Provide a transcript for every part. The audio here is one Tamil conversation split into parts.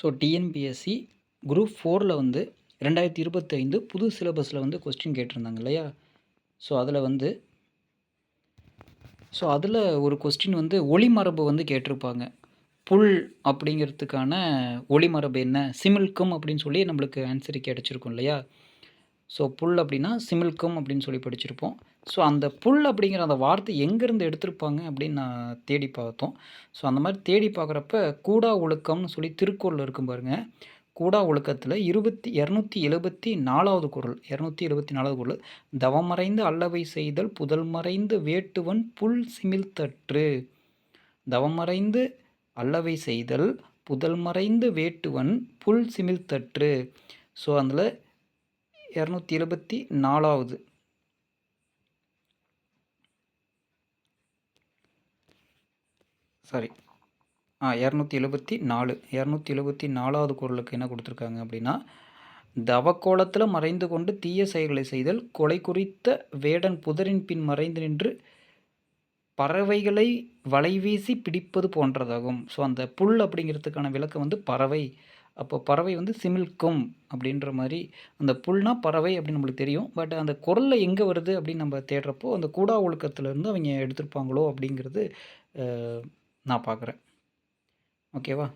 ஸோ டிஎன்பிஎஸ்சி குரூப் ஃபோரில் வந்து ரெண்டாயிரத்தி இருபத்தைந்து புது சிலபஸில் வந்து கொஸ்டின் கேட்டிருந்தாங்க இல்லையா? ஸோ அதில் வந்து ஸோ அதில் ஒரு கொஸ்டின் வந்து ஒளிமரபு வந்து கேட்டிருப்பாங்க. புல் அப்படிங்கிறதுக்கான ஒளிமரபு என்ன? சிமில்கம் அப்படின்னு சொல்லி நம்மளுக்கு ஆன்சர் கிடச்சிருக்கும் இல்லையா? ஸோ புல் அப்படின்னா சிமில்கம் அப்படின்னு சொல்லி படிச்சிருப்போம். ஸோ அந்த புல் அப்படிங்கிற அந்த வார்த்தை எங்கேருந்து எடுத்திருப்பாங்க அப்படின்னு நான் தேடி பார்த்தோம். ஸோ அந்த மாதிரி தேடி பார்க்குறப்ப கூடா ஒழுக்கம்னு சொல்லி திருக்குறள் இருக்கும் பாருங்கள் கூடா ஒழுக்கத்தில் இருபத்தி இரநூத்தி எழுபத்தி நாலாவது குரல் இரநூத்தி எழுபத்தி நாலாவது குரல் தவமறைந்து அல்லவை செய்தல் புதல் மறைந்து வேட்டுவன் புல் சிமிழ்த்தற்று தவமறைந்து அல்லவை செய்தல் புதல் மறைந்து வேட்டுவன் புல் சிமிழ்த்தற்று ஸோ அதில் இரநூத்தி எழுபத்தி நாலாவது சாரி ஆ இரநூத்தி எழுபத்தி நாலு. இரநூத்தி எழுபத்தி நாலாவது குரலுக்கு என்ன கொடுத்துருக்காங்க அப்படின்னா தவக்கோலத்தில் மறைந்து கொண்டு தீய செயல்களை செய்தல் கொலை குறித்த வேடன் புதரின் பின் மறைந்து நின்று பறவைகளை வலைவீசி பிடிப்பது போன்றதாகும். ஸோ அந்த புல் அப்படிங்கிறதுக்கான விளக்கம் வந்து பறவை. அப்போ பறவை வந்து சிமிழ்க்கும் அப்படின்ற மாதிரி அந்த புல்னா பறவை அப்படின்னு நம்மளுக்கு தெரியும். பட் அந்த குரலில் எங்கே வருது அப்படின்னு நம்ம தேடுறப்போ அந்த கூடா ஒழுக்கத்துலேருந்து அவங்க எடுத்திருப்பாங்களோ அப்படிங்கிறது நான் பார்க்குறேன். ஓகேவா?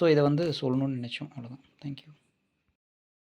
ஸோ இதை வந்து சொல்லணும்னு நினச்சோம். அவ்வளோதான் தேங்க்யூ